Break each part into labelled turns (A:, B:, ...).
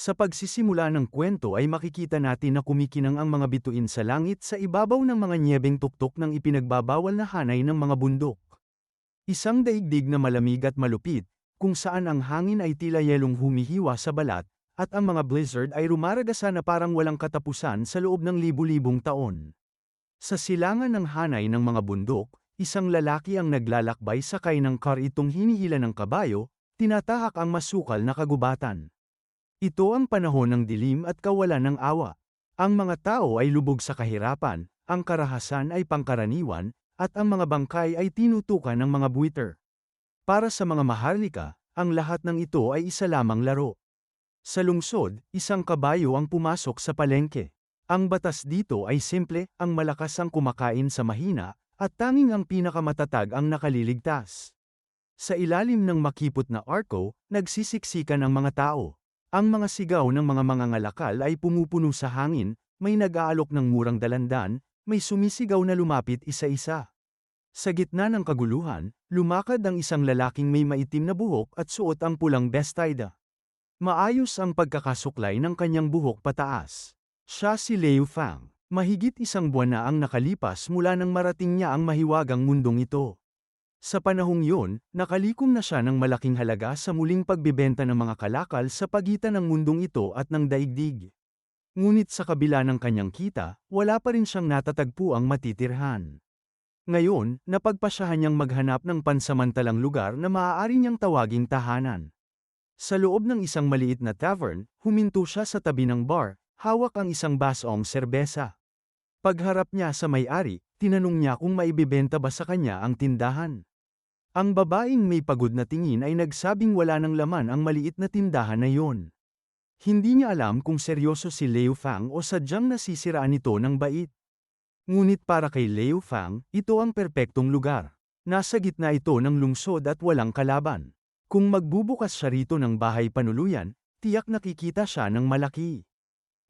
A: Sa pagsisimula ng kwento ay makikita natin na kumikinang ang mga bituin sa langit sa ibabaw ng mga nyebeng tuktok ng ipinagbabawal na hanay ng mga bundok. Isang daigdig na malamig at malupit, kung saan ang hangin ay tila yelong humihiwa sa balat, at ang mga blizzard ay rumaragasa na parang walang katapusan sa loob ng libu-libong taon. Sa silangan ng hanay ng mga bundok, isang lalaki ang naglalakbay sakay ng kar itong hinihila ng kabayo, tinatahak ang masukal na kagubatan. Ito ang panahon ng dilim at kawalan ng awa. Ang mga tao ay lubog sa kahirapan, ang karahasan ay pangkaraniwan, at ang mga bangkay ay tinutukan ng mga buwiter. Para sa mga maharlika, ang lahat ng ito ay isa lamang laro. Sa lungsod, isang kabayo ang pumasok sa palengke. Ang batas dito ay simple, ang malakas ang kumakain sa mahina, at tanging ang pinakamatatag ang nakaliligtas. Sa ilalim ng makipot na arko, nagsisiksikan ang mga tao. Ang mga sigaw ng mga mangangalakal ay pumupuno sa hangin, may nag-aalok ng murang dalandan, may sumisigaw na lumapit isa-isa. Sa gitna ng kaguluhan, lumakad ang isang lalaking may maitim na buhok at suot ang pulang bestida. Maayos ang pagkakasuklay ng kanyang buhok pataas. Siya si Liu Fang. Mahigit isang buwan na ang nakalipas mula nang marating niya ang mahiwagang mundong ito. Sa panahong yun, nakalikom na siya ng malaking halaga sa muling pagbibenta ng mga kalakal sa pagitan ng mundong ito at ng daigdig. Ngunit sa kabila ng kanyang kita, wala pa rin siyang natatagpo ang matitirhan. Ngayon, napagpasyahan niyang maghanap ng pansamantalang lugar na maaari niyang tawaging tahanan. Sa loob ng isang maliit na tavern, huminto siya sa tabi ng bar, hawak ang isang basong serbesa. Pagharap niya sa may-ari, tinanong niya kung maibibenta ba sa kanya ang tindahan. Ang babaeng may pagod na tingin ay nagsabing wala ng laman ang maliit na tindahan na yon. Hindi niya alam kung seryoso si Leo Fang o sadyang nasisiraan ito ng bait. Ngunit para kay Leo Fang, ito ang perpektong lugar. Nasa gitna ito ng lungsod at walang kalaban. Kung magbubukas siya rito ng bahay panuluyan, tiyak nakikita siya ng malaki.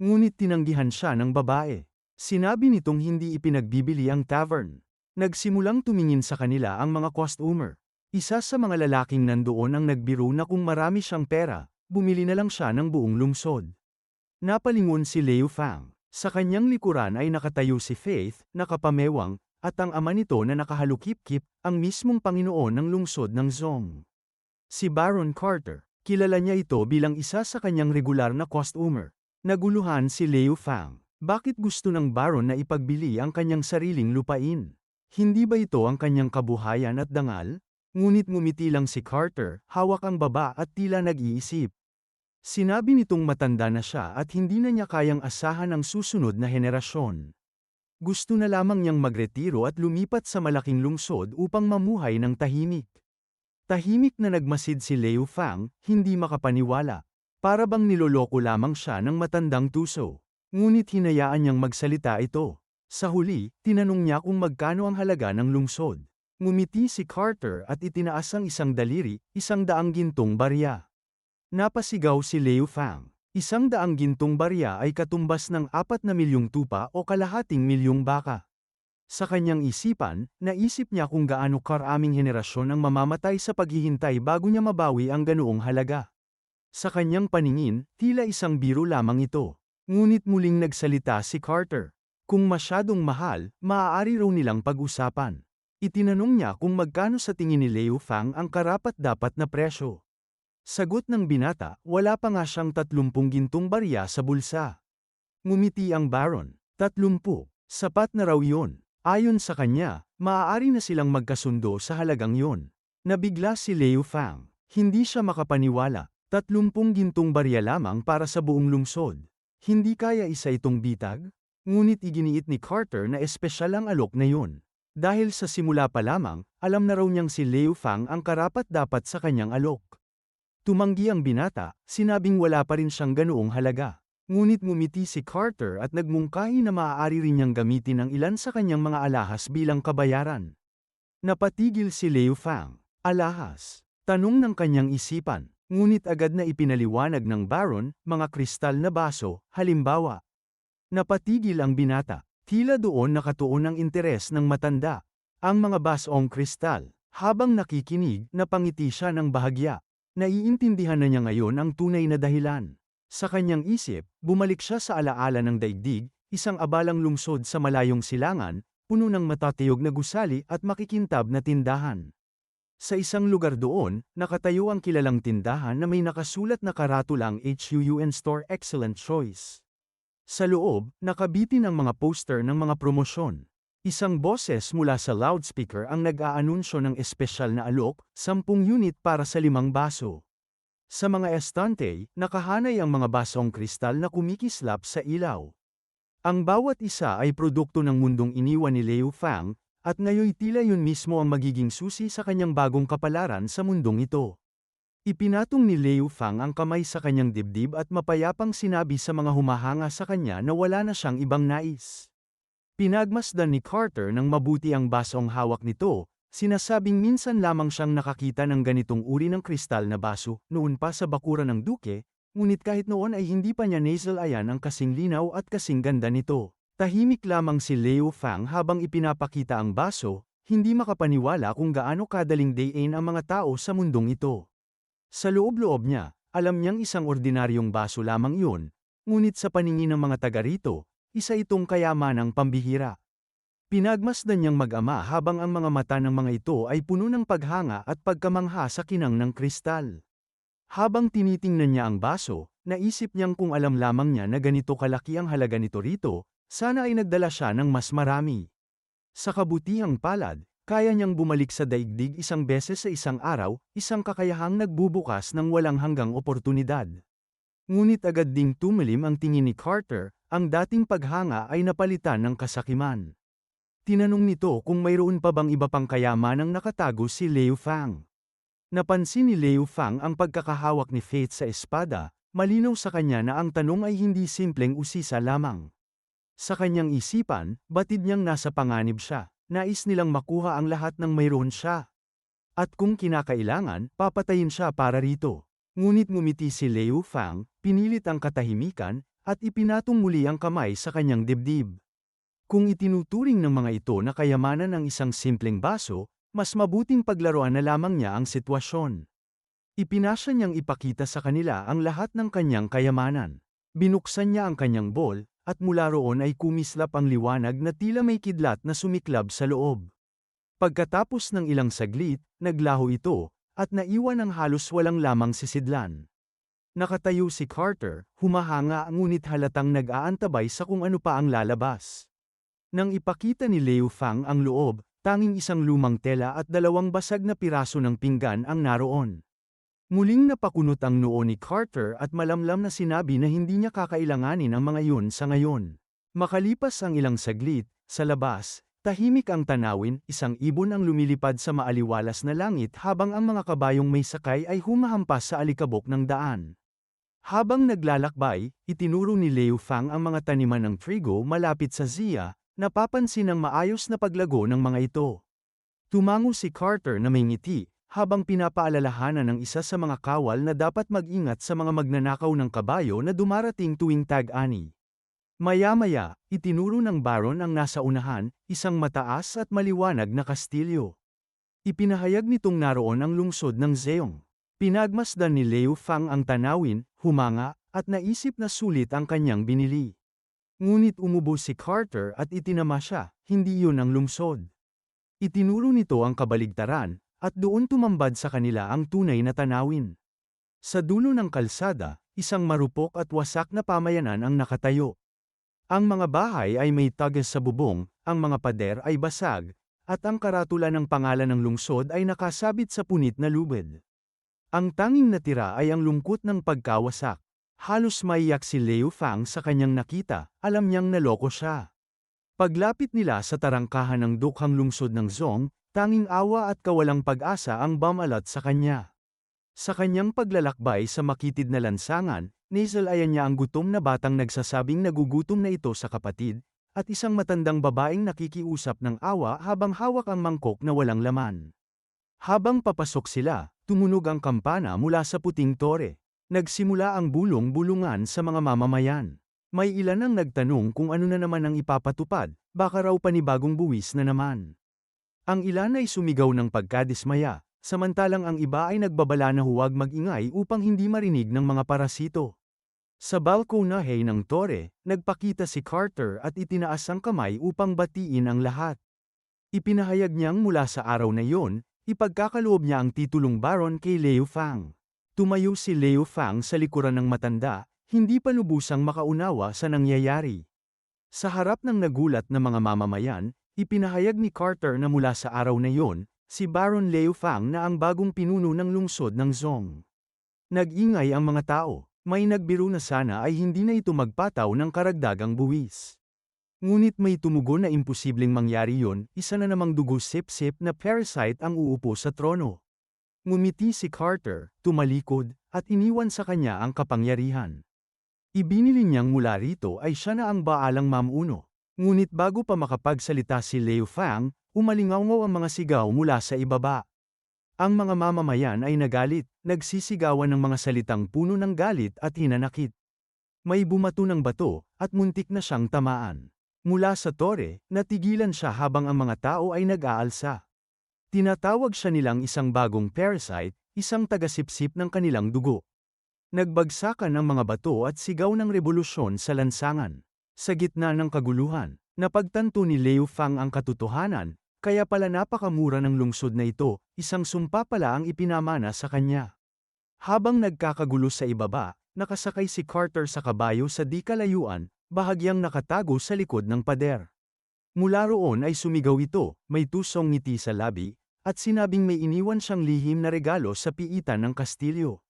A: Ngunit tinanggihan siya ng babae. Sinabi nitong hindi ipinagbibili ang tavern. Nagsimulang tumingin sa kanila ang mga customer. Isa sa mga lalaking nandoon ang nagbiro na kung marami siyang pera, bumili na lang siya ng buong lungsod. Napalingon si Leo Fang. Sa kanyang likuran ay nakatayo si Faith, nakapamewang, at ang ama nito na nakahalukip-kip, ang mismong Panginoon ng lungsod ng Zong. Si Baron Carter, kilala niya ito bilang isa sa kanyang regular na customer. Naguluhan si Leo Fang. Bakit gusto ng Baron na ipagbili ang kanyang sariling lupain? Hindi ba ito ang kanyang kabuhayan at dangal? Ngunit ngumiti lang si Carter, hawak ang baba at tila nag-iisip. Sinabi nitong matanda na siya at hindi na niya kayang asahan ang susunod na henerasyon. Gusto na lamang niyang magretiro at lumipat sa malaking lungsod upang mamuhay ng tahimik. Tahimik na nagmasid si Leo Fang, hindi makapaniwala. Para bang niloloko lamang siya ng matandang tuso. Ngunit hinayaan niyang magsalita ito. Sa huli, tinanong niya kung magkano ang halaga ng lungsod. Ngumiti si Carter at itinaas ang isang daliri, isang daang gintong barya. Napasigaw si Leo Fang. Isang daang gintong barya ay katumbas ng apat na milyong tupa o kalahating milyong baka. Sa kanyang isipan, naisip niya kung gaano karaming henerasyon ang mamamatay sa paghihintay bago niya mabawi ang ganoong halaga. Sa kanyang paningin, tila isang biro lamang ito. Ngunit muling nagsalita si Carter. Kung masyadong mahal, maaari raw nilang pag-usapan. Itinanong niya kung magkano sa tingin ni Leo Fang ang karapat-dapat na presyo. Sagot ng binata, wala pa nga siyang tatlumpung gintong barya sa bulsa. Ngumiti ang Baron, tatlumpu, sapat na raw yon. Ayon sa kanya, maaari na silang magkasundo sa halagang yon. Nabigla si Leo Fang, hindi siya makapaniwala, tatlumpung gintong barya lamang para sa buong lungsod. Hindi kaya isa itong bitag? Ngunit iginiit ni Carter na espesyal ang alok na yun. Dahil sa simula pa lamang, alam na raw niyang si Leo Fang ang karapat-dapat sa kanyang alok. Tumanggi ang binata, sinabing wala pa rin siyang ganoong halaga. Ngunit ngumiti si Carter at nagmungkahi na maaari rin niyang gamitin ang ilan sa kanyang mga alahas bilang kabayaran. Napatigil si Leo Fang. Alahas. Tanong ng kanyang isipan, ngunit agad na ipinaliwanag ng Baron, mga kristal na baso, halimbawa, Napatigil ang binata. Tila doon nakatuon ang interes ng matanda. Ang mga basong kristal. Habang nakikinig, napangiti siya ng bahagya. Naiintindihan na niya ngayon ang tunay na dahilan. Sa kanyang isip, bumalik siya sa alaala ng daigdig, isang abalang lungsod sa malayong silangan, puno ng matatiyog na gusali at makikintab na tindahan. Sa isang lugar doon, nakatayo ang kilalang tindahan na may nakasulat na karatulang HUUN Store Excellent Choice. Sa loob, nakabitin ang mga poster ng mga promosyon. Isang boses mula sa loudspeaker ang nag-aanunsyo ng espesyal na alok, 10 unit para sa limang baso. Sa mga estante, nakahanay ang mga basong kristal na kumikislap sa ilaw. Ang bawat isa ay produkto ng mundong iniwan ni Leo Fang, at ngayoy tila yun mismo ang magiging susi sa kanyang bagong kapalaran sa mundong ito. Ipinatong ni Leo Fang ang kamay sa kanyang dibdib at mapayapang sinabi sa mga humahanga sa kanya na wala na siyang ibang nais. Pinagmasdan ni Carter ng mabuti ang basong hawak nito, Sinasabing minsan lamang siyang nakakita ng ganitong uri ng kristal na baso, noon pa sa bakuran ng duke, ngunit kahit noon ay hindi pa niya nasal ayan ang kasing linaw at kasing ganda nito. Tahimik lamang si Leo Fang habang ipinapakita ang baso, hindi makapaniwala kung gaano kadaling dayin ang mga tao sa mundong ito. Sa loob-loob niya, alam niyang isang ordinaryong baso lamang yun, ngunit sa paningin ng mga taga rito, isa itong kayamanang pambihira. Pinagmasdan niyang mag-ama habang ang mga mata ng mga ito ay puno ng paghanga at pagkamangha sa kinang ng kristal. Habang tinitingnan niya ang baso, naisip niyang kung alam lamang niya na ganito kalaki ang halaga nito rito, sana ay nagdala siya ng mas marami. Sa kabutihang palad, kaya niyang bumalik sa daigdig isang beses sa isang araw, isang kakayahang nagbubukas ng walang hanggang oportunidad. Ngunit agad ding tumilim ang tingin ni Carter, ang dating paghanga ay napalitan ng kasakiman. Tinanong nito kung mayroon pa bang iba pang kayamanang nakatago si Leo Fang. Napansin ni Leo Fang ang pagkakahawak ni Faith sa espada, malinaw sa kanya na ang tanong ay hindi simpleng usisa lamang. Sa kanyang isipan, batid niyang nasa panganib siya, nais nilang makuha ang lahat ng mayroon siya. At kung kinakailangan, papatayin siya para rito. Ngunit ngumiti si Leo Fang, pinilit ang katahimikan, at ipinatong muli ang kamay sa kanyang dibdib. Kung itinuturing ng mga ito na kayamanan ng isang simpleng baso, mas mabuting paglaruan na lamang niya ang sitwasyon. Ipinasya niyang ipakita sa kanila ang lahat ng kanyang kayamanan. Binuksan niya ang kanyang bol, at mula roon ay kumislap ang liwanag na tila may kidlat na sumiklab sa loob. Pagkatapos ng ilang saglit, naglaho ito, at naiwan ang halos walang lamang sisidlan. Nakatayo si Carter, humahanga ngunit halatang nag-aantabay sa kung ano pa ang lalabas. Nang ipakita ni Leo Fang ang loob, tanging isang lumang tela at dalawang basag na piraso ng pinggan ang naroon. Muling napakunot ang noo ni Carter at malamlam na sinabi na hindi niya kakailanganin ang mga yun sa ngayon. Makalipas ang ilang saglit, sa labas, tahimik ang tanawin, isang ibon ang lumilipad sa maaliwalas na langit habang ang mga kabayong may sakay ay humahampas sa alikabok ng daan. Habang naglalakbay, itinuro ni Leo Fang ang mga taniman ng trigo malapit sa Zia, Napapansin ang maayos na paglago ng mga ito. Tumango si Carter na may ngiti, habang pinapaalalahanan ng isa sa mga kawal na dapat mag-ingat sa mga magnanakaw ng kabayo na dumarating tuwing tag-ani. Maya-maya, itinuro ng Baron ang nasa unahan, isang mataas at maliwanag na kastilyo. Ipinahayag nitong naroon ang lungsod ng Zeong. Pinagmasdan ni Leo Fang ang tanawin, humanga, at naisip na sulit ang kanyang binili. Ngunit umubo si Carter at itinama siya, hindi yun ang lungsod. Itinuro nito ang kabaligtaran, at doon tumambad sa kanila ang tunay na tanawin. Sa dulo ng kalsada, isang marupok at wasak na pamayanan ang nakatayo. Ang mga bahay ay may tagas sa bubong, ang mga pader ay basag, at ang karatula ng pangalan ng lungsod ay nakasabit sa punit na lubid. Ang tanging natira ay ang lungkot ng pagkawasak. Halos maiyak si Leo Fang sa kanyang nakita, alam niyang naloko siya. Paglapit nila sa tarangkahan ng dukhang lungsod ng Zong, tanging awa at kawalang pag-asa ang bamalat sa kanya. Sa kanyang paglalakbay sa makitid na lansangan, nisalayan niya ang gutom na batang nagsasabing nagugutom na ito sa kapatid, at isang matandang babaeng nakikiusap ng awa habang hawak ang mangkok na walang laman. Habang papasok sila, tumunog ang kampana mula sa puting tore. Nagsimula ang bulong-bulungan sa mga mamamayan. May ilan ang nagtanong kung ano na naman ang ipapatupad, baka raw panibagong buwis na naman. Ang ilan ay sumigaw ng pagkadismaya, samantalang ang iba ay nagbabala na huwag magingay upang hindi marinig ng mga parasito. Sa balkonahe ng tore, nagpakita si Carter at itinaas ang kamay upang batiin ang lahat. Ipinahayag niyang mula sa araw na yon, ipagkakaloob niya ang titulong baron kay Leo Fang. Tumayo si Leo Fang sa likuran ng matanda, hindi pa lubusang makaunawa sa nangyayari. Sa harap ng nagulat na mga mamamayan, ipinahayag ni Carter na mula sa araw na yon, si Baron Leo Fang na ang bagong pinuno ng lungsod ng Zong. Nag-ingay ang mga tao. May nagbiro na sana ay hindi na ito magpataw ng karagdagang buwis. Ngunit may tumugon na imposibleng mangyari yon, isa na namang dugo sip-sip na parasite ang uupo sa trono. Ngumiti si Carter, tumalikod, at iniwan sa kanya ang kapangyarihan. Ibinili niyang mula rito ay siya na ang baalang mamuno. Ngunit bago pa makapagsalita si Leo Fang, umalingaw ang mga sigaw mula sa ibaba. Ang mga mamamayan ay nagalit, nagsisigawan ng mga salitang puno ng galit at hinanakit. May bumato ng bato, at muntik na siyang tamaan. Mula sa tore, natigilan siya habang ang mga tao ay nag-aalsa. Tinatawag siya nilang isang bagong parasite, isang tagasipsip ng kanilang dugo. Nagbagsakan ang mga bato at sigaw ng revolusyon sa lansangan. Sa gitna ng kaguluhan, napagtanto ni Leo Fang ang katotohanan, kaya pala napakamura ng lungsod na ito, isang sumpa pala ang ipinamana sa kanya. Habang nagkakagulo sa ibaba, nakasakay si Carter sa kabayo sa di kalayuan, bahagyang nakatago sa likod ng pader. Mula roon ay sumigaw ito, may tusong ngiti sa labi, at sinabing may iniwan siyang lihim na regalo sa piitan ng Kastilyo.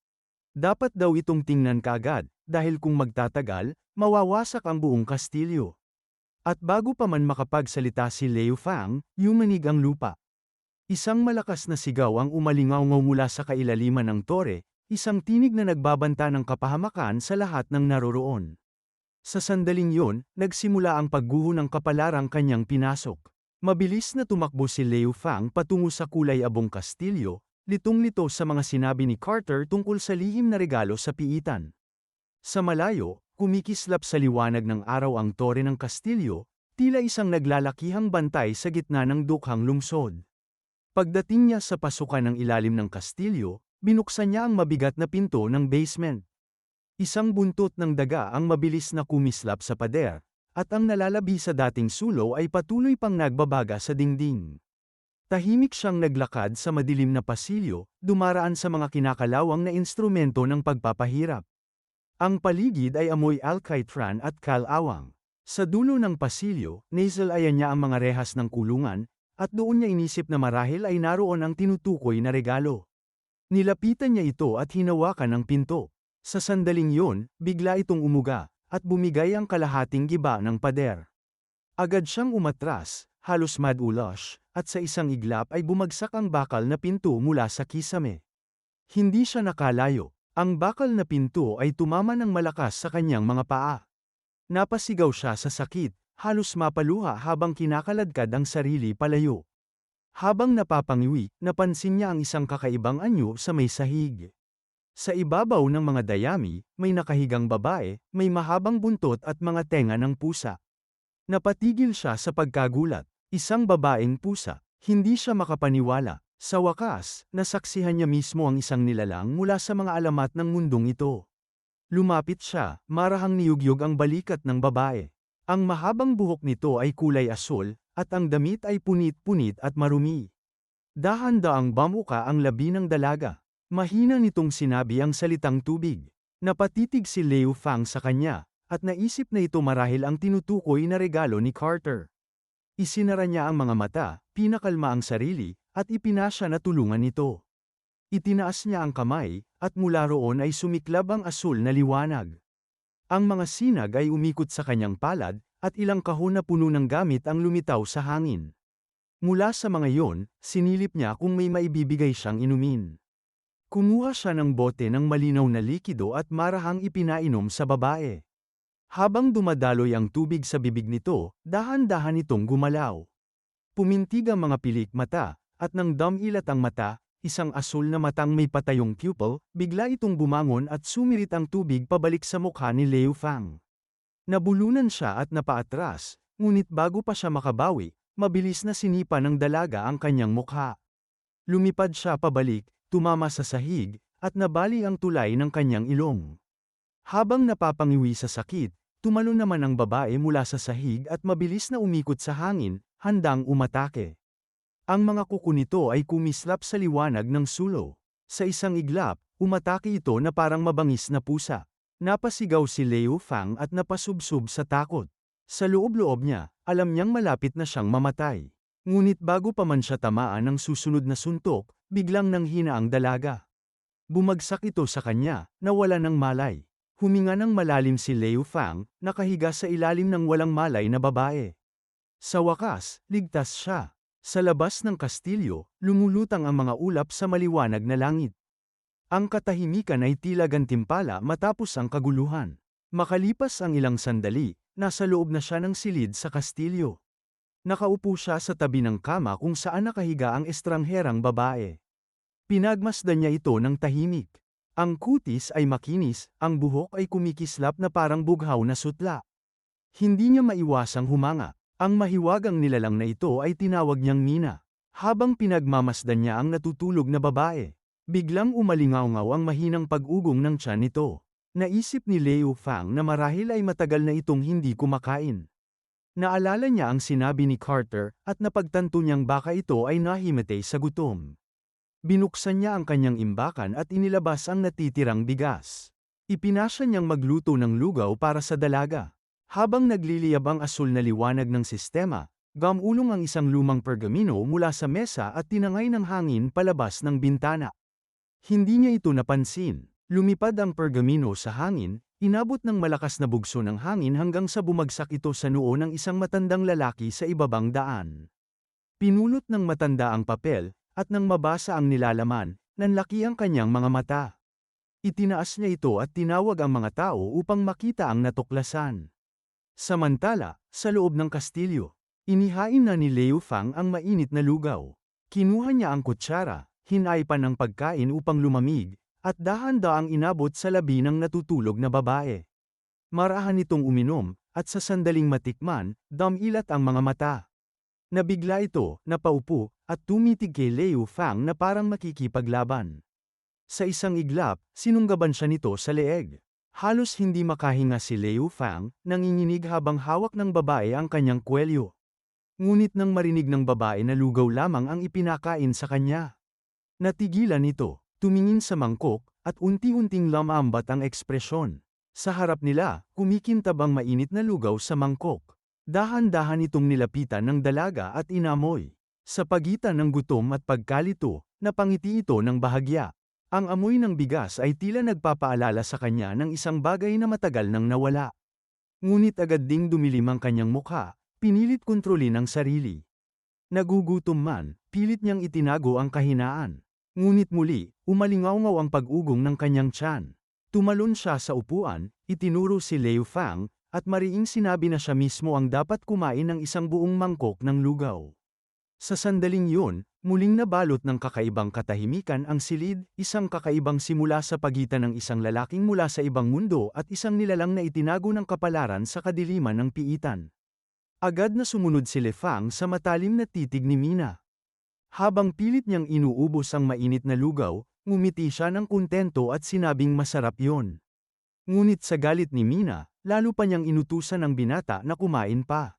A: Dapat daw itong tingnan kaagad, dahil kung magtatagal, mawawasak ang buong Kastilyo. At bago pa man makapagsalita si Leo Fang, yumanig ang lupa. Isang malakas na sigaw ang umalingaw mula sa kailaliman ng tore, isang tinig na nagbabanta ng kapahamakan sa lahat ng naroroon. Sa sandaling yon, nagsimula ang pagguho ng kapalarang kanyang pinasok. Mabilis na tumakbo si Leo Fang patungo sa kulay abong kastilyo, litong-lito sa mga sinabi ni Carter tungkol sa lihim na regalo sa piitan. Sa malayo, Kumikislap sa liwanag ng araw ang tore ng kastilyo, tila isang naglalakihang bantay sa gitna ng dukhang lungsod. Pagdating niya sa pasukan ng ilalim ng kastilyo, binuksan niya ang mabigat na pinto ng basement. Isang buntot ng daga ang mabilis na kumislap sa pader, at ang nalalabi sa dating sulo ay patuloy pang nagbabaga sa dingding. Tahimik siyang naglakad sa madilim na pasilyo, dumaraan sa mga kinakalawang na instrumento ng pagpapahirap. Ang paligid ay amoy alcaitran at kalawang. Sa dulo ng pasilyo, nasalayan niya ang mga rehas ng kulungan, at doon niya inisip na marahil ay naroon ang tinutukoy na regalo. Nilapitan niya ito at hinawakan ang pinto. Sa sandaling yon, bigla itong umuga, at bumigay ang kalahating giba ng pader. Agad siyang umatras, halos madulash, at sa isang iglap ay bumagsak ang bakal na pinto mula sa kisame. Hindi siya nakalayo, ang bakal na pinto ay tumama ng malakas sa kanyang mga paa. Napasigaw siya sa sakit, halos mapaluha habang kinakaladkad ang sarili palayo. Habang napapangiwi, napansin niya ang isang kakaibang anyo sa may sahig. Sa ibabaw ng mga dayami, may nakahigang babae, may mahabang buntot at mga tenga ng pusa. Napatigil siya sa pagkagulat, isang babaeng pusa, hindi siya makapaniwala, sa wakas, nasaksihan niya mismo ang isang nilalang mula sa mga alamat ng mundong ito. Lumapit siya, marahang niyugyog ang balikat ng babae. Ang mahabang buhok nito ay kulay asul, at ang damit ay punit-punit at marumi. Dahan-daang bamuka ang labi ng dalaga. Mahina nitong sinabi ang salitang tubig. Napatitig si Leo Fang sa kanya, at naisip na ito marahil ang tinutukoy na regalo ni Carter. Isinara niya ang mga mata, pinakalma ang sarili, at ipinasya na tulungan ito. Itinaas niya ang kamay, at mula roon ay sumiklab ang asul na liwanag. Ang mga sinag ay umikot sa kanyang palad, at ilang kahon na puno ng gamit ang lumitaw sa hangin. Mula sa mga yon, sinilip niya kung may maibibigay siyang inumin. Kumuha siya ng bote ng malinaw na likido at marahang ipinainom sa babae. Habang dumadaloy ang tubig sa bibig nito, dahan-dahan itong gumalaw. Pumintig ang mga pilik mata, at nang damilat ang mata, isang asul na matang may patayong pupil, bigla itong bumangon at sumirit ang tubig pabalik sa mukha ni Leo Fang. Nabulunan siya at napaatras, ngunit bago pa siya makabawi, mabilis na sinipa ng dalaga ang kanyang mukha. Lumipad siya pabalik, tumama sa sahig, at nabali ang tulay ng kanyang ilong. Habang napapangiwi sa sakit, tumalon naman ang babae mula sa sahig at mabilis na umikot sa hangin, handang umatake. Ang mga kuko nito ay kumislap sa liwanag ng sulo. Sa isang iglap, umatake ito na parang mabangis na pusa. Napasigaw si Leo Fang at napasubsob sa takot. Sa loob-loob niya, alam niyang malapit na siyang mamatay. Ngunit bago pa man siya tamaan ng susunod na suntok, biglang nanghina ang dalaga. Bumagsak ito sa kanya, nawala ng malay. Huminga ng malalim si Leo Fang, nakahiga sa ilalim ng walang malay na babae. Sa wakas, ligtas siya. Sa labas ng kastilyo, lumulutang ang mga ulap sa maliwanag na langit. Ang katahimikan ay tila gantimpala matapos ang kaguluhan. Makalipas ang ilang sandali, nasa loob na siya ng silid sa kastilyo. Nakaupo siya sa tabi ng kama kung saan nakahiga ang estrangherang babae. Pinagmasdan niya ito ng tahimik. Ang kutis ay makinis, ang buhok ay kumikislap na parang bughaw na sutla. Hindi niya maiwasang humanga. Ang mahiwagang nilalang na ito ay tinawag niyang Mina. Habang pinagmamasdan niya ang natutulog na babae, biglang umalingaw ang mahinang pag-ugong ng tiyan nito. Naisip ni Leo Fang na marahil ay matagal na itong hindi kumakain. Naalala niya ang sinabi ni Carter at napagtanto niyang baka ito ay nahimatay sa gutom. Binuksan niya ang kanyang imbakan at inilabas ang natitirang bigas. Ipinasya niyang magluto ng lugaw para sa dalaga. Habang nagliliyab ang asul na liwanag ng sistema, gamulong ang isang lumang pergamino mula sa mesa at tinangay ng hangin palabas ng bintana. Hindi niya ito napansin. Lumipad ang pergamino sa hangin, inabot ng malakas na bugso ng hangin hanggang sa bumagsak ito sa noo ng isang matandang lalaki sa ibabang daan. Pinulot ng matanda ang papel, at nang mabasa ang nilalaman, nanlaki ang kanyang mga mata. Itinaas niya ito at tinawag ang mga tao upang makita ang natuklasan. Samantala, sa loob ng kastilyo, inihain na ni Leo Fang ang mainit na lugaw. Kinuha niya ang kutsara, hinaipan ang pagkain upang lumamig, at dahan-daang inabot sa labi ng natutulog na babae. Marahan itong uminom, at sa sandaling matikman, damilat ang mga mata. Nabigla ito, napaupo, at tumitig kay Leo Fang na parang makikipaglaban. Sa isang iglap, sinunggaban siya nito sa leeg. Halos hindi makahinga si Leo Fang, nanginginig habang hawak ng babae ang kanyang kwelyo. Ngunit nang marinig ng babae na lugaw lamang ang ipinakain sa kanya. Natigilan ito, tumingin sa mangkok, at unti-unting lamambat ang ekspresyon. Sa harap nila, kumikintab ang mainit na lugaw sa mangkok. Dahan-dahan itong nilapitan ng dalaga at inamoy. Sa pagitan ng gutom at pagkalito, napangiti ito ng bahagya. Ang amoy ng bigas ay tila nagpapaalala sa kanya ng isang bagay na matagal nang nawala. Ngunit agad ding dumilim ang kanyang mukha, pinilit kontrolin ang sarili. Nagugutom man, pilit niyang itinago ang kahinaan. Ngunit muli, umalingaw ang pag-ugong ng kanyang tiyan. Tumalon siya sa upuan, itinuro si Leo Fang, at mariing sinabi na siya mismo ang dapat kumain ng isang buong mangkok ng lugaw. Sa sandaling yun, muling nabalot ng kakaibang katahimikan ang silid, isang kakaibang simula sa pagitan ng isang lalaking mula sa ibang mundo at isang nilalang na itinago ng kapalaran sa kadiliman ng piitan. Agad na sumunod si Lefang sa matalim na titig ni Mina. Habang pilit niyang inuubos ang mainit na lugaw, ngumiti siya ng kontento at sinabing masarap yon. Ngunit sa galit ni Mina, lalo pa niyang inutusan ang binata na kumain pa.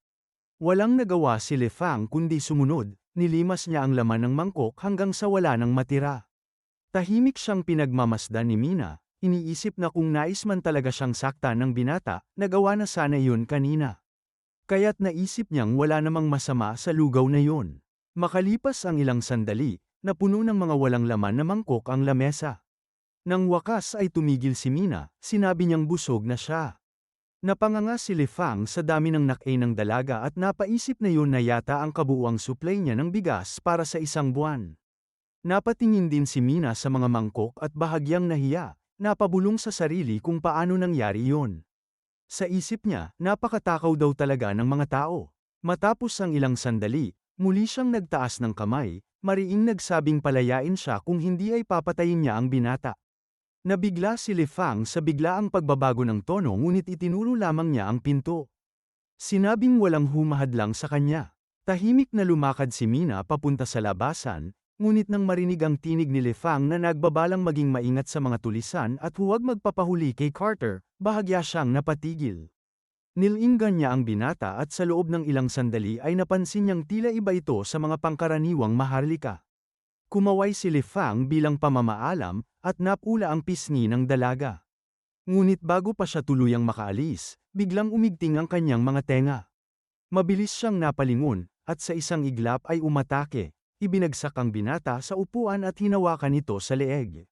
A: Walang nagawa si Lefang kundi sumunod, nilimas niya ang laman ng mangkok hanggang sa wala nang matira. Tahimik siyang pinagmamasdan ni Mina, iniisip na kung nais man talaga siyang sakta ng binata, nagawa na sana yun kanina. Kaya't naisip niyang wala namang masama sa lugaw na yun. Makalipas ang ilang sandali, napuno ng mga walang laman na mangkok ang lamesa. Nang wakas ay tumigil si Mina, sinabi niyang busog na siya. Napanganga si Lefang sa dami ng nakay ng dalaga at napaisip na yun na yata ang kabuuang supply niya ng bigas para sa isang buwan. Napatingin din si Mina sa mga mangkok at bahagyang nahiya, napabulong sa sarili kung paano nangyari yon. Sa isip niya, napakatakaw daw talaga ng mga tao. Matapos ang ilang sandali, Muli siyang nagtaas ng kamay, mariing nagsabing palayain siya kung hindi ay papatayin niya ang binata. Nabigla si Lefang sa biglaang pagbabago ng tono ngunit itinuro lamang niya ang pinto. Sinabing walang humahad lang sa kanya. Tahimik na lumakad si Mina papunta sa labasan, ngunit nang marinig ang tinig ni Lefang na nagbabalang maging maingat sa mga tulisan at huwag magpapahuli kay Carter, bahagya siyang napatigil. Nilinggan niya ang binata at sa loob ng ilang sandali ay napansin niyang tila iba ito sa mga pangkaraniwang maharlika. Kumaway si Li Fang bilang pamamaalam at napula ang pisngi ng dalaga. Ngunit bago pa siya tuluyang makaalis, biglang umigting ang kanyang mga tenga. Mabilis siyang napalingon, at sa isang iglap ay umatake, ibinagsak ang binata sa upuan at hinawakan ito sa leeg.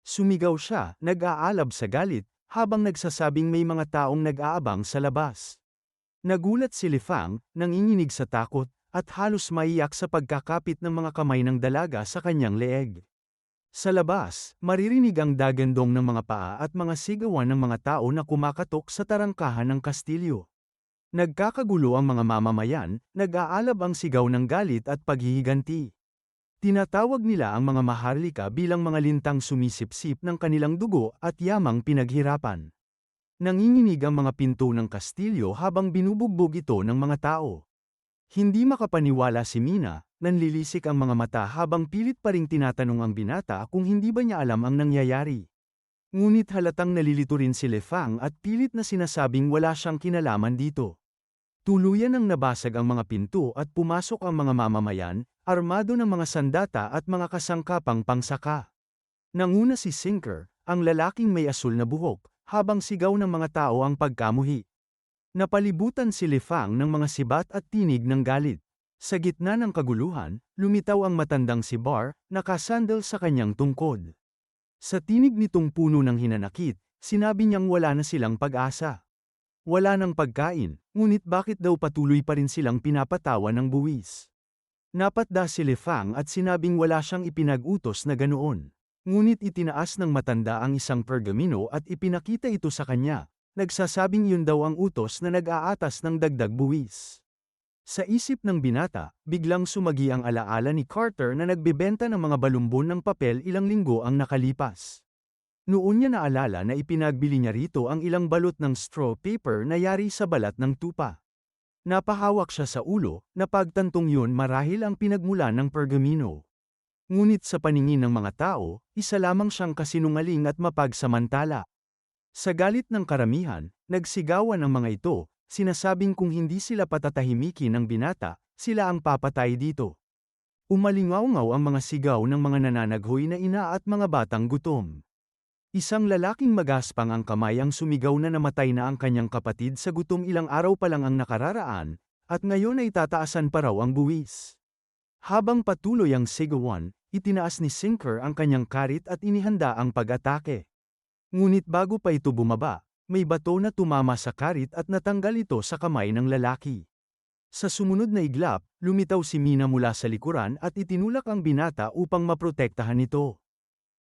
A: Sumigaw siya, nag-aalab sa galit, habang nagsasabing may mga taong nag-aabang sa labas. Nagulat si Lifang, nanginginig sa takot, at halos maiyak sa pagkakapit ng mga kamay ng dalaga sa kanyang leeg. Sa labas, maririnig ang dagandong ng mga paa at mga sigawan ng mga tao na kumakatok sa tarangkahan ng kastilyo. Nagkakagulo ang mga mamamayan, nag-aalab ang sigaw ng galit at paghihiganti. Tinatawag nila ang mga maharlika bilang mga lintang sumisipsip ng kanilang dugo at yamang pinaghirapan. Nanginginig ang mga pinto ng kastilyo habang binubugbog ito ng mga tao. Hindi makapaniwala si Mina, nanlilisik ang mga mata habang pilit pa ring tinatanong ang binata kung hindi ba niya alam ang nangyayari. Ngunit halatang nalilito rin si Lefang at pilit na sinasabing wala siyang kinalaman dito. Tuluyan ang nabasag ang mga pinto at pumasok ang mga mamamayan, armado ng mga sandata at mga kasangkapang pangsaka. Nanguna si Sinker, ang lalaking may asul na buhok, habang sigaw ng mga tao ang pagkamuhi. Napalibutan si Lifang ng mga sibat at tinig ng galit. Sa gitna ng kaguluhan, lumitaw ang matandang si Bar, nakasandal sa kanyang tungkod. Sa tinig nitong puno ng hinanakit, sinabi niyang wala na silang pag-asa. Wala ng pagkain, ngunit bakit daw patuloy pa rin silang pinapatawa ng buwis? Napatda si Lefang at sinabing wala siyang ipinag-utos na ganoon. Ngunit itinaas ng matanda ang isang pergamino at ipinakita ito sa kanya, nagsasabing yun daw ang utos na nag-aatas ng dagdag buwis. Sa isip ng binata, biglang sumagi ang alaala ni Carter na nagbebenta ng mga balumbon ng papel ilang linggo ang nakalipas. Noon niya naalala na ipinagbili niya rito ang ilang balot ng straw paper na yari sa balat ng tupa. Napahawak siya sa ulo, na pagtantong yun marahil ang pinagmula ng pergamino. Ngunit sa paningin ng mga tao, isa lamang siyang kasinungaling at mapagsamantala. Sa galit ng karamihan, nagsigawan ang mga ito, sinasabing kung hindi sila patatahimikin ng binata, sila ang papatay dito. Umalingaw-ngaw ang mga sigaw ng mga nananaghoy na ina at mga batang gutom. Isang lalaking magaspang ang kamay ang sumigaw na namatay na ang kanyang kapatid sa gutom ilang araw pa lang ang nakararaan, at ngayon ay tataasan pa raw ang buwis. Habang patuloy ang sigawan, itinaas ni Sinker ang kanyang karit at inihanda ang pag-atake. Ngunit bago pa ito bumaba, may bato na tumama sa karit at natanggal ito sa kamay ng lalaki. Sa sumunod na iglap, lumitaw si Mina mula sa likuran at itinulak ang binata upang maprotektahan ito.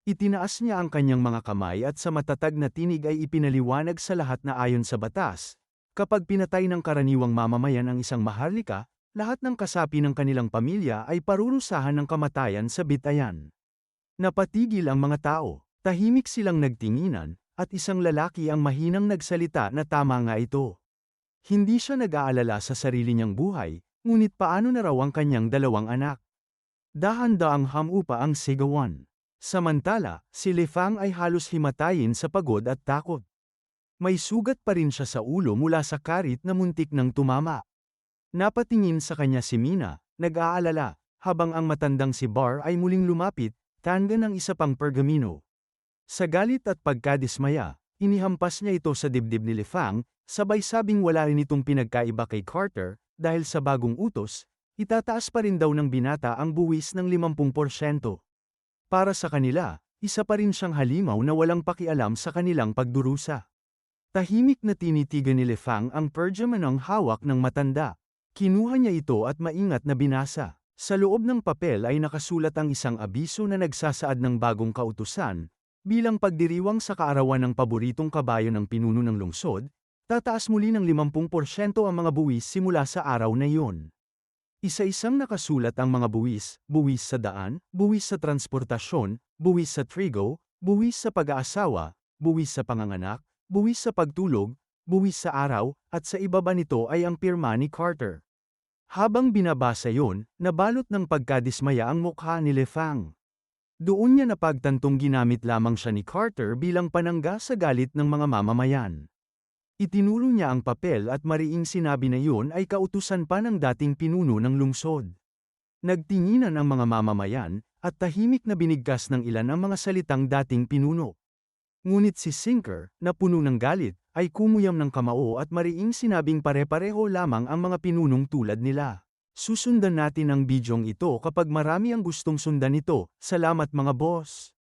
A: Itinaas niya ang kanyang mga kamay at sa matatag na tinig ay ipinaliwanag sa lahat na ayon sa batas. Kapag pinatay ng karaniwang mamamayan ang isang maharlika, lahat ng kasapi ng kanilang pamilya ay parurusahan ng kamatayan sa bitayan. Napatigil ang mga tao, tahimik silang nagtinginan, at isang lalaki ang mahinang nagsalita na tama nga ito. Hindi siya nag-aalala sa sarili niyang buhay, ngunit paano na raw ang kanyang dalawang anak. Dahan-daang hamupa ang sigawan. Samantala, si Lefang ay halos himatayin sa pagod at takot. May sugat pa rin siya sa ulo mula sa karit na muntik ng tumama. Napatingin sa kanya si Mina, nag-aalala, habang ang matandang si Bar ay muling lumapit, tanda ng isa pang pergamino. Sa galit at pagkadismaya, inihampas niya ito sa dibdib ni Lefang, sabay sabing wala rin itong pinagkaiba kay Carter, dahil sa bagong utos, itataas pa rin daw ng binata ang buwis ng 50%. Para sa kanila, isa pa rin siyang halimaw na walang pakialam sa kanilang pagdurusa. Tahimik na tinitigan ni Lefang ang pergaminong hawak ng matanda. Kinuha niya ito at maingat na binasa. Sa loob ng papel ay nakasulat ang isang abiso na nagsasaad ng bagong kautusan, bilang pagdiriwang sa kaarawan ng paboritong kabayo ng pinuno ng lungsod, tataas muli ng 50% ang mga buwis simula sa araw na iyon. Isa-isang nakasulat ang mga buwis, buwis sa daan, buwis sa transportasyon, buwis sa trigo, buwis sa pag-aasawa, buwis sa panganganak, buwis sa pagtulog, buwis sa araw, at sa ibaba nito ay ang pirma ni Carter. Habang binabasa yon, nabalot ng pagkadismaya ang mukha ni Lefang. Doon niya napagtantong ginamit lamang siya ni Carter bilang panangga sa galit ng mga mamamayan. Itinulo niya ang papel at mariing sinabi na yun ay kautusan pa ng dating pinuno ng lungsod. Nagtinginan ang mga mamamayan, at tahimik na binigkas ng ilan ang mga salitang dating pinuno. Ngunit si Sinker, na puno ng galit, ay kumuyam ng kamao at mariing sinabing pare-pareho lamang ang mga pinunong tulad nila. Susundan natin ang bidyong ito kapag marami ang gustong sundan ito. Salamat mga boss!